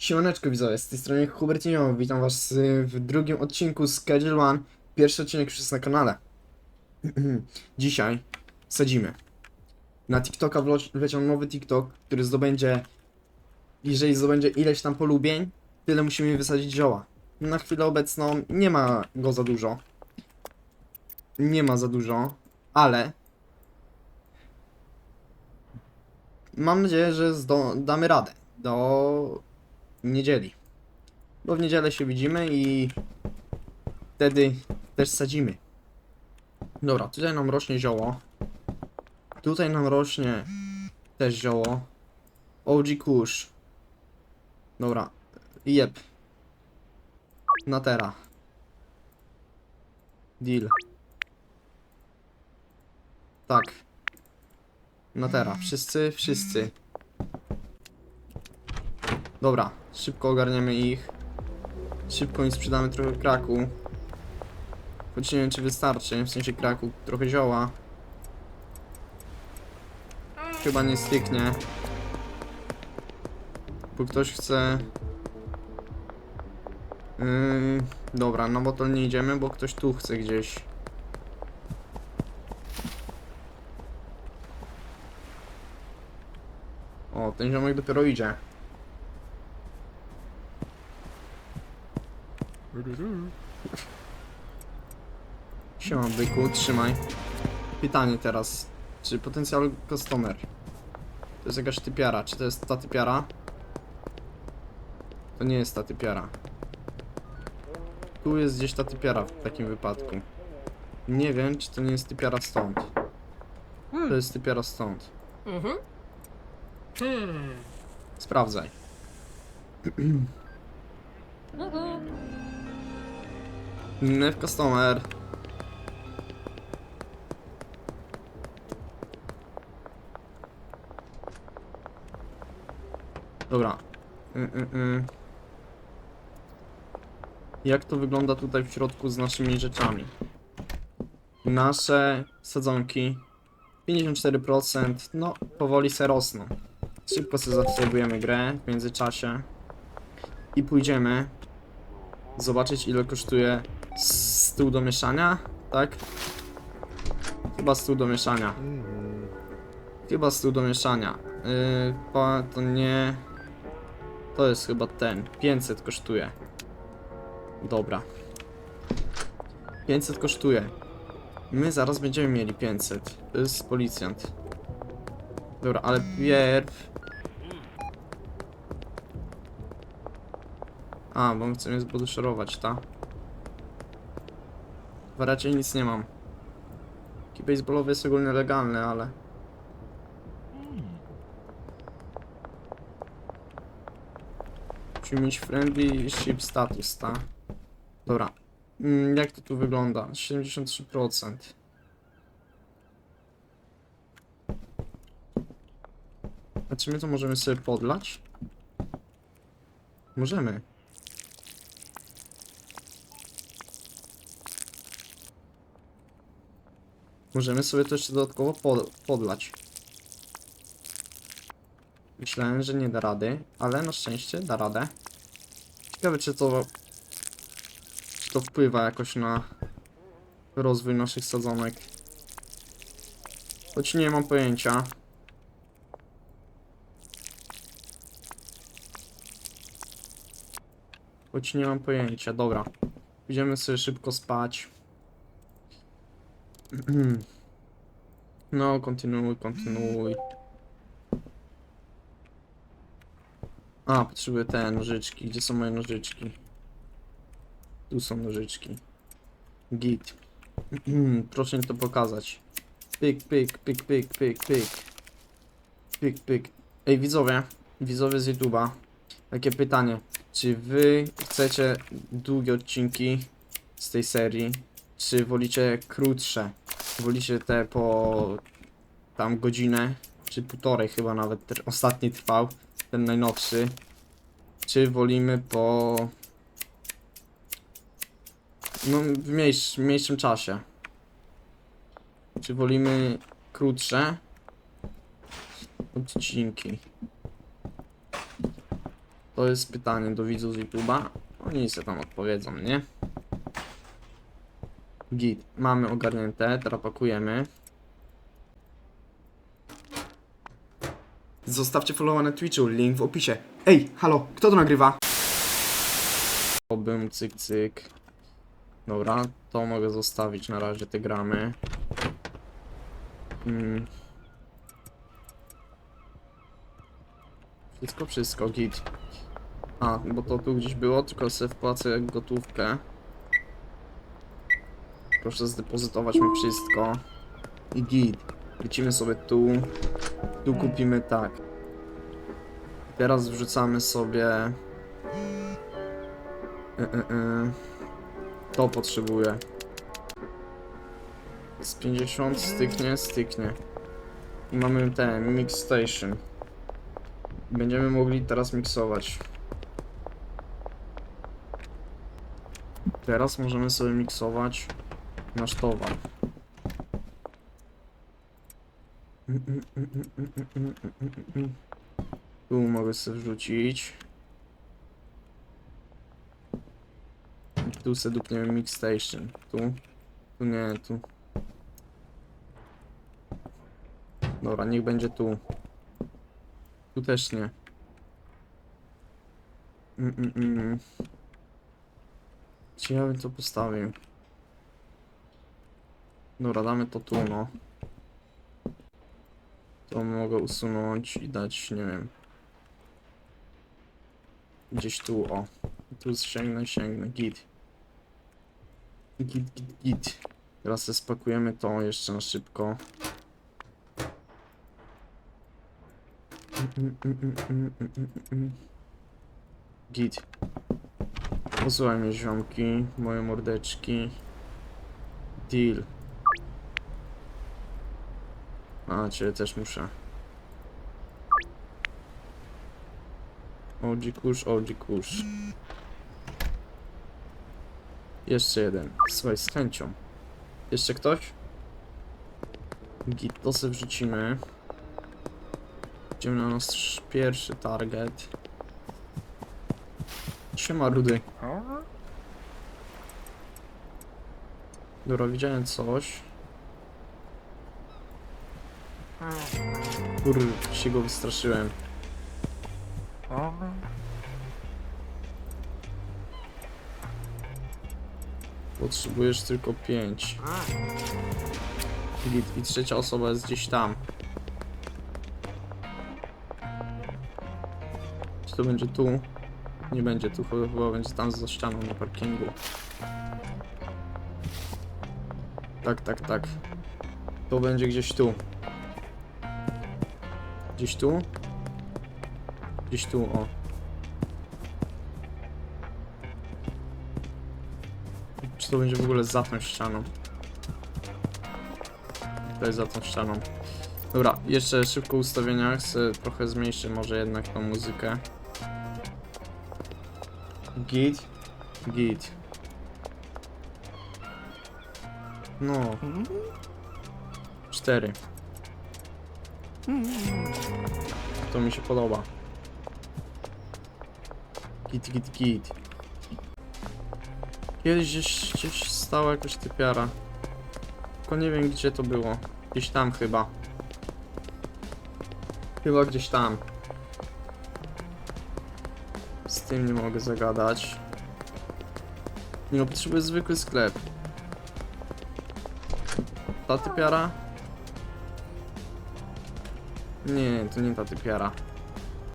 Siemaneczko widzowie, z tej strony Hubertinio, witam was w drugim odcinku Schedule One. Pierwszy odcinek już jest na kanale. Dzisiaj sadzimy. Na TikToka wleciał nowy TikTok, który zdobędzie, jeżeli zdobędzie ileś tam polubień, tyle musimy wysadzić zioła. Na chwilę obecną nie ma go za dużo. Nie ma za dużo, ale mam nadzieję, że damy radę do niedzieli. Bo w niedzielę się widzimy i wtedy też sadzimy. Dobra, tutaj nam rośnie zioło. Tutaj nam rośnie też zioło. OG Kush. Dobra. Jep. Natera. Deal. Tak. Natera. Wszyscy, wszyscy. Dobra, szybko ogarniemy ich. Szybko im sprzedamy trochę kraku. Choć nie wiem czy wystarczy, w sensie kraku, trochę zioła. Chyba nie styknie. Bo ktoś chce... Yy, dobra, no bo to nie idziemy, bo ktoś tu chce gdzieś. O, ten ziomek dopiero idzie. Siema byku, trzymaj. Pytanie teraz. Czy potencjal customer to jest jakaś typiara? Czy to jest ta typiara? To nie jest ta typiara. Tu jest gdzieś ta typiara w takim wypadku. Nie wiem, czy to nie jest typiara stąd. To jest typiara stąd. Mhm. Hmm. Sprawdzaj. Nev customer. Dobra. Y, y, y. Jak to wygląda tutaj w środku z naszymi rzeczami? Nasze sadzonki 54%, no powoli se rosną. Szybko sobie zasejwujemy grę w międzyczasie i pójdziemy zobaczyć ile kosztuje stół do mieszania, tak? Chyba stół do mieszania. Chyba stół do mieszania. Yy, pa, to nie... To jest chyba ten. 500 kosztuje. Dobra. 500 kosztuje. My zaraz będziemy mieli 500. To jest policjant. Dobra, ale pierw... A, bo on chce mnie zbuduszerować, ta? Bo raczej nic nie mam. Taki baseballowy jest ogólnie legalny, ale... Musimy mieć friendly ship status, ta? Dobra. Mm, jak to tu wygląda? 73%. A czy my to możemy sobie podlać? Możemy. Możemy sobie to jeszcze dodatkowo pod, podlać. Myślałem, że nie da rady, ale na szczęście da radę. Ciekawe, czy to... Czy to wpływa jakoś na rozwój naszych sadzonek. Choć nie mam pojęcia. Choć nie mam pojęcia, dobra. Idziemy sobie szybko spać. No, kontynuuj, kontynuuj. A, potrzebuję te nożyczki. Gdzie są moje nożyczki? Tu są nożyczki. Git. Proszę mi to pokazać. Pyk, pyk, pyk, pyk, pyk, pyk. Pyk, pyk. Ej, widzowie. Widzowie z YouTube'a. Takie pytanie. Czy wy chcecie długie odcinki z tej serii? Czy wolicie krótsze? Wolicie te po tam godzinę, czy półtorej chyba nawet ostatni trwał, ten najnowszy. Czy wolimy po no w mniejsz, mniejszym czasie? Czy wolimy krótsze odcinki? To jest pytanie do widzów z YouTube'a. Oni sobie tam odpowiedzą, nie? Git. Mamy ogarnięte, teraz pakujemy. Zostawcie followa na Twitchu, link w opisie. Ej, halo, kto to nagrywa? Bym, cyk, cyk. Dobra, to mogę zostawić na razie te gramy. Mm. Wszystko, wszystko, git. A, bo to tu gdzieś było, tylko sobie wpłacę gotówkę. Proszę zdepozytować mi wszystko. I git. Lecimy sobie tu. Tu kupimy tak. Teraz wrzucamy sobie... Y, y, y. To potrzebuję. Z 50 styknie, styknie. I mamy ten mix station. Będziemy mogli teraz miksować. Teraz możemy sobie miksować nasz towar. Tu mogę sobie wrzucić. Tu sobie dupniemy mix station. Tu. Tu nie, tu. Dobra, niech będzie tu. Tu też nie. Mm, mm, mm. Gdzie ja bym to postawił? Dobra, damy to tu, no. To mogę usunąć i dać, nie wiem. Gdzieś tu, o. Tu sięgnę, sięgnę, git. Git, git, git. Teraz spakujemy to jeszcze na szybko. Mm, mm, mm. Git. Posłuchaj mnie ziomki, moje mordeczki. Deal. A, ciebie też muszę. OG kusz, OG kusz. Jeszcze jeden. Słuchaj, z chęcią. Jeszcze ktoś? Git, to sobie wrzucimy. Idziemy na nasz pierwszy target. Siema, Rudy. Dobra, widziałem coś. Kur, się go wystraszyłem. Potrzebujesz tylko pięć. Git, I trzecia osoba jest gdzieś tam. Czy to będzie tu? Nie będzie tu, chyba chyba będzie tam za ścianą na parkingu. Tak, tak, tak. To będzie gdzieś tu. Gdzieś tu? Gdzieś tu, o. Czy to będzie w ogóle za tą ścianą? To jest za tą ścianą. Dobra, jeszcze szybko ustawienia. Chcę trochę zmniejszyć może jednak tą muzykę. Git. Git. No. Cztery. To mi się podoba. Git, git, git. Kiedyś gdzieś, gdzieś stała jakaś typiara. Tylko nie wiem gdzie to było. Gdzieś tam chyba. Chyba gdzieś tam. Z tym nie mogę zagadać. Nie potrzebuję zwykły sklep. Ta typiara? Nie, to nie ta typiara.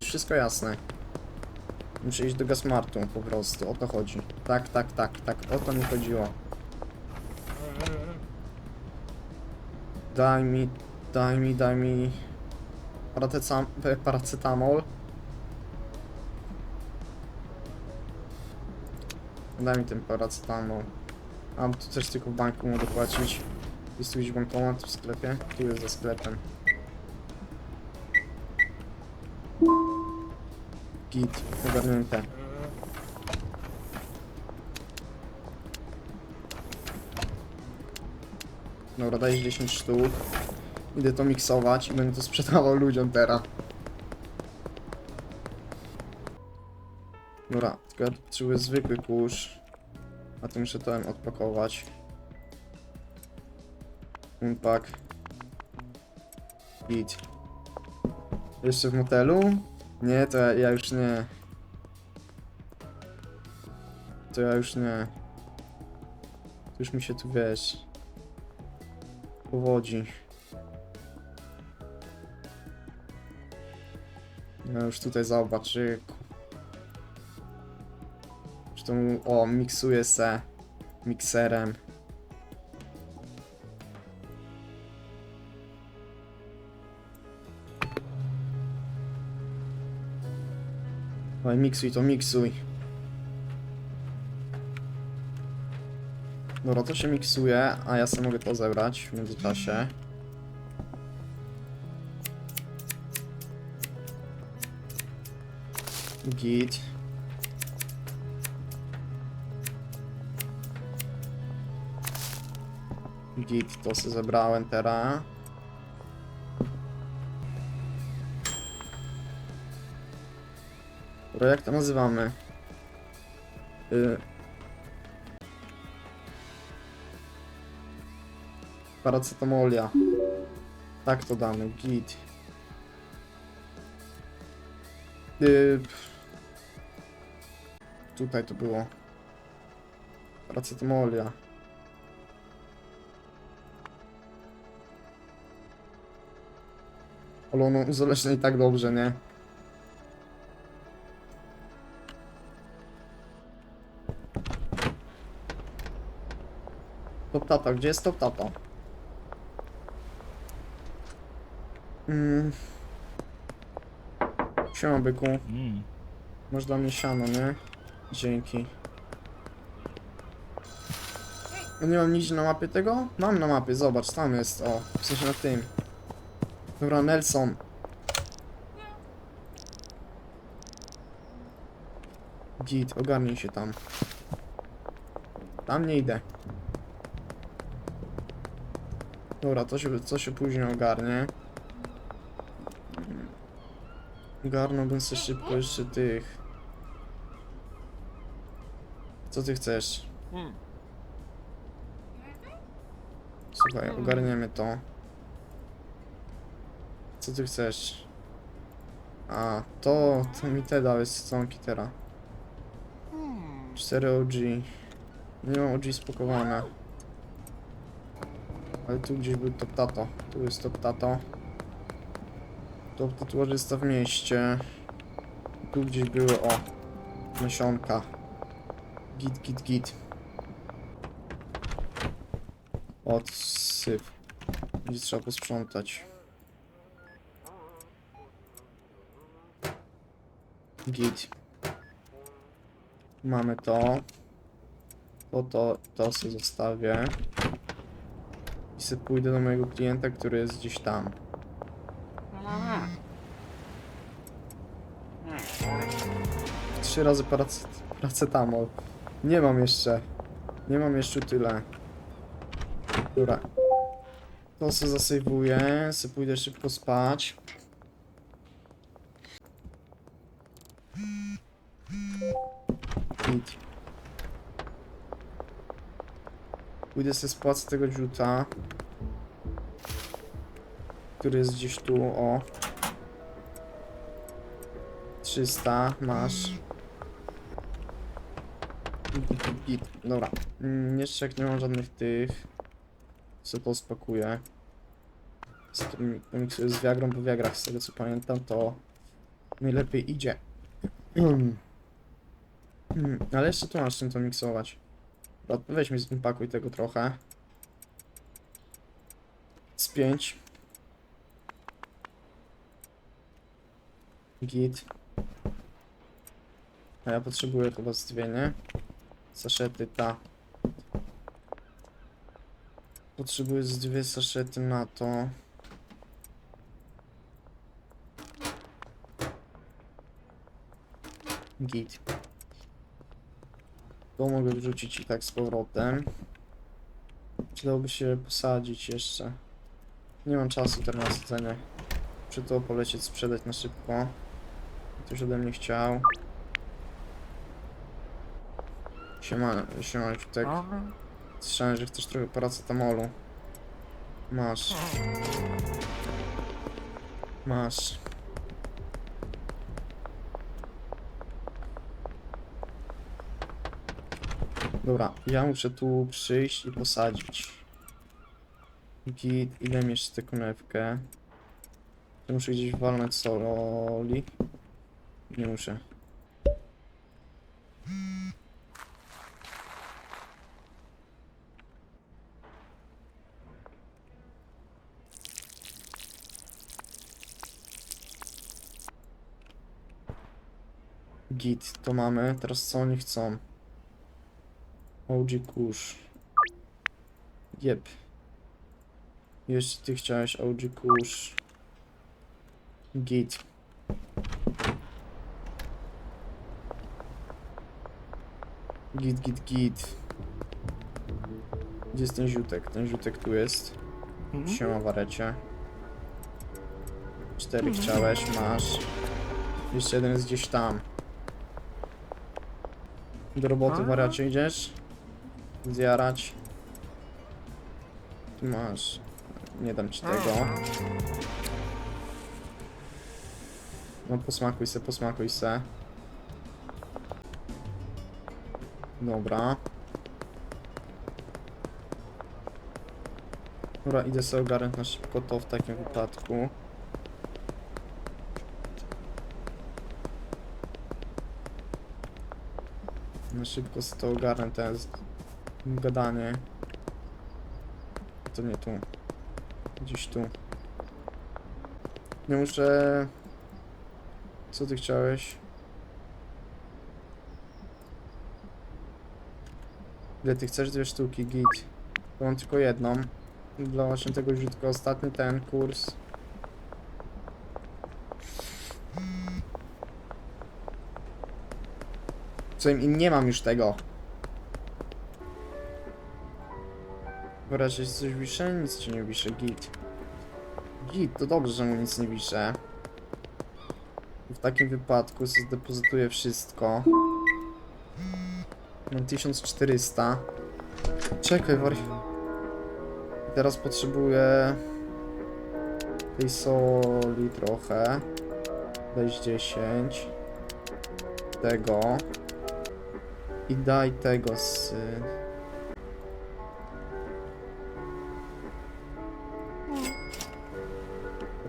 Wszystko jasne. Muszę iść do Gasmartu po prostu, o to chodzi. Tak, tak, tak, tak, o to mi chodziło. Daj mi, daj mi, daj mi... Paracecam, e, paracetamol. Daj mi ten paracetamol. A, tu też tylko w banku mogę płacić. Jest tu gdzieś bankomat w sklepie? Tu jest za sklepem. Git, ogarnięte. Dobra, daj 10 sztuk. Idę to miksować i będę to sprzedawał ludziom teraz. Dobra, tylko ja potrzebuję zwykły kurz. A to muszę ten odpakować. Unpack. Git. Jeszcze w motelu? Nie, to ja, ja już nie. To ja już nie. To już mi się tu wiesz. Powodzi. Ja już tutaj zobacz. ryku. Zresztą, o, miksuję se mikserem. Oj, miksuj to, miksuj. Dobra, to się miksuje, a ja sobie mogę to zebrać w międzyczasie. Git. Git, to sobie zebrałem teraz. Dobra, jak to nazywamy? Y... Paracetamolia. Tak to damy, git. Y... Tutaj to było. Paracetamolia. Ale ono uzależnia i tak dobrze, nie? Top tata, gdzie jest top tata? Mm. Siema byku, Mm. masz dla mnie siano, nie? Dzięki. Ja nie mam nic na mapie tego? Mam na mapie, zobacz, tam jest, o, w sensie na tym. Dobra, Nelson. Git, ogarnij się tam. Tam nie idę. Dobra, to się, to się później ogarnie. Ogarnąłbym sobie szybko jeszcze tych. Co ty chcesz? Słuchaj, ogarniemy to. Co ty chcesz? A, to, to mi te dałeś z stonki teraz. 4 OG. Nie mam OG spakowane. Ale tu gdzieś był top tato. Tu jest top tato. Top tatuażysta w mieście. Tu gdzieś były, o. Nasionka. Git, git, git. Odsyp. Gdzie trzeba posprzątać. Git. Mamy to. To, to, to sobie zostawię. Sobie pójdę do mojego klienta, który jest gdzieś tam. Trzy razy paracet paracetamol. Nie mam jeszcze. Nie mam jeszcze tyle. Dobra. To sobie zasejwuję. Se pójdę szybko spać. Git. Pójdę sobie spłacę tego dżuta. Który jest gdzieś tu, o. 300, masz. Git. Dobra. Mm, Jeszcze jak nie mam żadnych tych, co to spakuję. Pomiksuję z Viagrą, bo Viagra, z tego co pamiętam, to najlepiej idzie. Hmm, ale jeszcze tu masz czym to miksować. Weź mi zimpakuj tego trochę. Z 5. Git. A ja potrzebuję chyba z dwie, nie? Saszety, ta. Potrzebuję z dwie saszety na to. Git. To mogę wrzucić i tak z powrotem. Przydałoby się posadzić jeszcze. Nie mam czasu teraz na sadzenie. Czy to polecieć sprzedać na szybko. Ktoś ode mnie chciał. Siema, siema, tak. Słyszałem, że chcesz trochę paracetamolu. Masz. Masz. Dobra, ja muszę tu przyjść i posadzić. Git, ile miesz tę? Ja muszę gdzieś walnąć soli. Nie muszę. Git, to mamy. Teraz co oni chcą? OG Kush. Jep. Jeszcze ty chciałeś OG Kush. Git. Git, git, git. Gdzie jest ten ziutek? Ten ziutek tu jest. Siema warecie. Cztery chciałeś, masz. Jeszcze jeden jest gdzieś tam. Do roboty wariacie idziesz? Zjarać. Tu masz. Nie dam ci tego. No posmakuj se, posmakuj se. Dobra. Dobra, idę sobie ogarnąć na szybko to w takim wypadku. Na szybko sobie to ogarnę, to jest gadanie. To nie tu. Gdzieś tu. Nie muszę... Co ty chciałeś? Ile ty chcesz? Dwie sztuki, git. Mam tylko jedną. Dla właśnie tego źródła ostatni ten kurs. Co im, im nie mam już tego. Czy coś wiszę? Nic ci nie wiszę, git. Git, to dobrze, że mu nic nie wiszę. W takim wypadku zdepozytuję wszystko. Mam 1400. Czekaj, wari... Teraz potrzebuję... tej soli trochę. Weź 10. Tego. I daj tego z...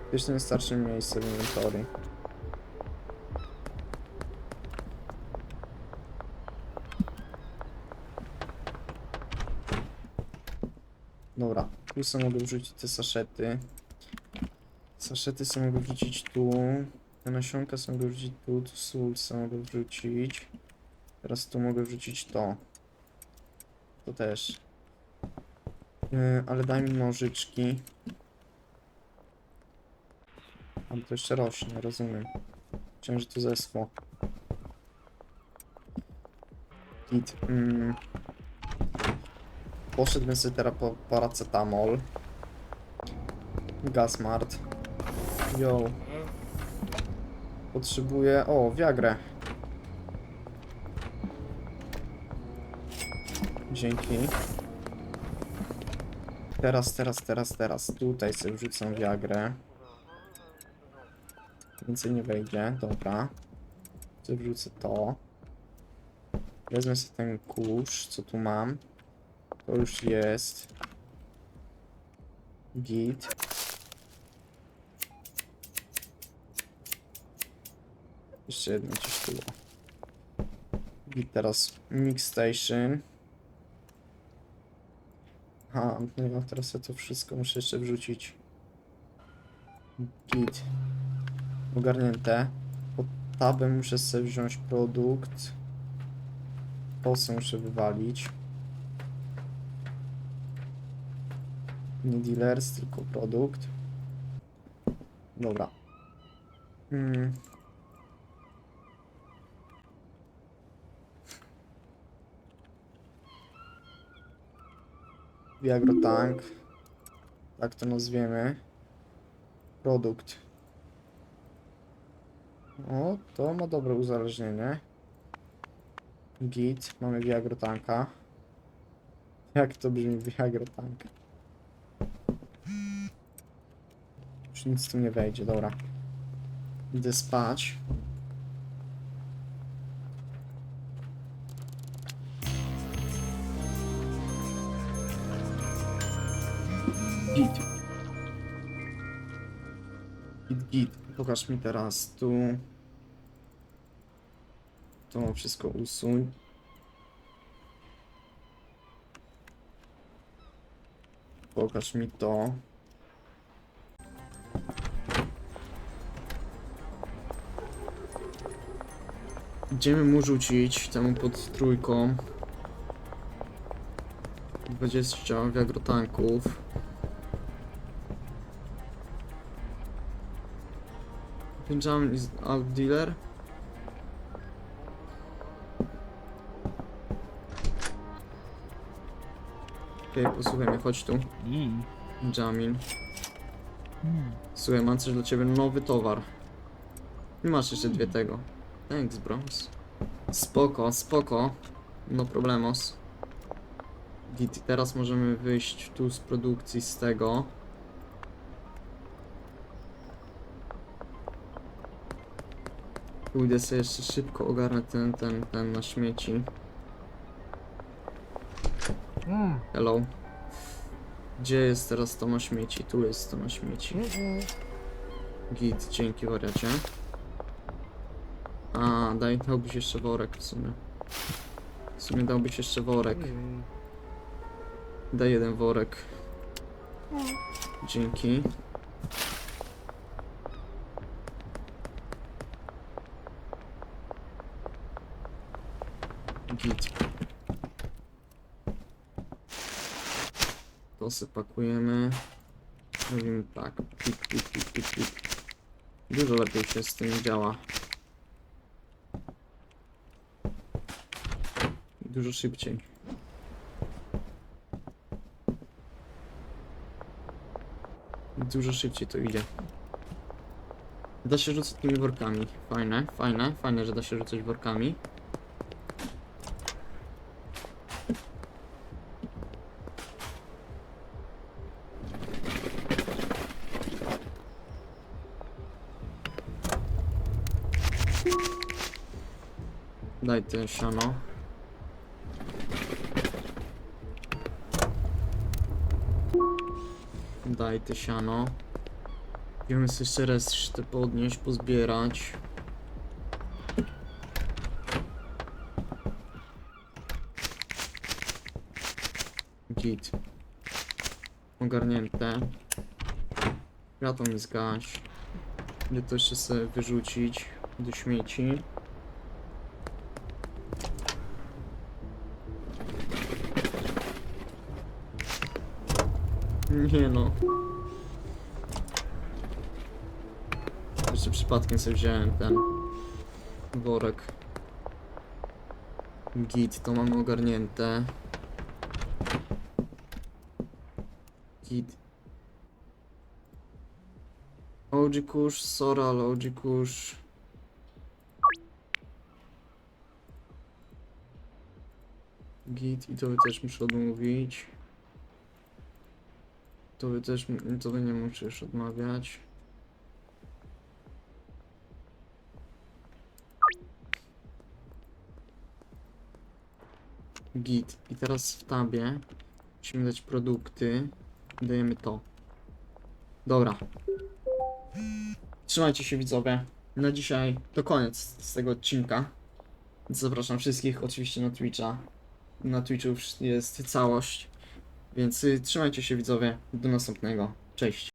Faktycznie wystarczy mi miejsce w inwentory. Dobra, tu sobie mogę wrzucić te saszety. Saszety sobie mogę wrzucić tu. Te nasionka sobie mogę wrzucić tu, tu sól sobie mogę wrzucić. Teraz tu mogę wrzucić to. To też. Yy, ale daj mi nożyczki. A to jeszcze rośnie, rozumiem. Chciałem, że to zesło. Git. Mm. Poszedłbym sobie teraz po paracetamol. Gasmart. Yo. Potrzebuję... O, Viagrę. Dzięki. Teraz, teraz, teraz, teraz. Tutaj sobie wrzucę Viagrę. Więcej nie wejdzie, dobra. Wrzucę to. Wezmę sobie ten kurz, co tu mam. To już jest. Git. Jeszcze jedno gdzieś tu. było. Git teraz Mix Station. Aha, no teraz ja to wszystko muszę jeszcze wrzucić. Git. Ogarnięte. Pod tabem muszę sobie wziąć produkt. Sobie muszę wywalić. Nie dealers, tylko produkt. Dobra. Mm. Tank. Tak to nazwiemy. Produkt. O, to ma dobre uzależnienie. Git, mamy Viagrotanka. Jak to brzmi Viagrotank? Już nic tu nie wejdzie, dobra. Spać. Pokaż mi teraz tu. To wszystko usuń. Pokaż mi to. Idziemy mu rzucić temu pod trójką. 20 wiagrotanków. Benjamin is out dealer. Okej, posłuchaj mnie, chodź tu. Mm. Benjamin. Mm. Słuchaj, mam coś dla ciebie, nowy towar. I masz jeszcze dwie tego. Thanks, bros. Spoko, spoko. No problemos. Git, teraz możemy wyjść tu z produkcji z tego. Pójdę sobie jeszcze szybko ogarnę ten, ten, ten na śmieci. Mm. Hello. Gdzie jest teraz to na śmieci? Tu jest to na śmieci. Git, dzięki wariacie. A, daj, dałbyś jeszcze worek w sumie. W sumie dałbyś jeszcze worek. Daj jeden worek. Dzięki. Git. To sobie pakujemy. Robimy tak. Pik, pik, pik, pik, pik. Dużo lepiej się z tym działa. Dużo szybciej. Dużo szybciej to idzie. Da się rzucać tymi workami. Fajne, fajne, fajne, że da się rzucać workami. Siano. Daj te siano. Idziemy sobie jeszcze raz te podnieść, pozbierać. Git. Ogarnięte. Światło mi zgaś. Idę to jeszcze sobie wyrzucić do śmieci. Nie no. Jeszcze przypadkiem sobie wziąłem ten worek. Git, to mamy ogarnięte. Git. OG Kush, Soral, OG Kush. Git i to też muszę odmówić. To wy też, to nie musisz odmawiać. Git. I teraz w tabie musimy dać produkty. Dajemy to. Dobra. Trzymajcie się widzowie. Na dzisiaj to koniec z tego odcinka. Zapraszam wszystkich oczywiście na Twitcha. Na Twitchu jest całość. Więc y, trzymajcie się widzowie. Do następnego. Cześć.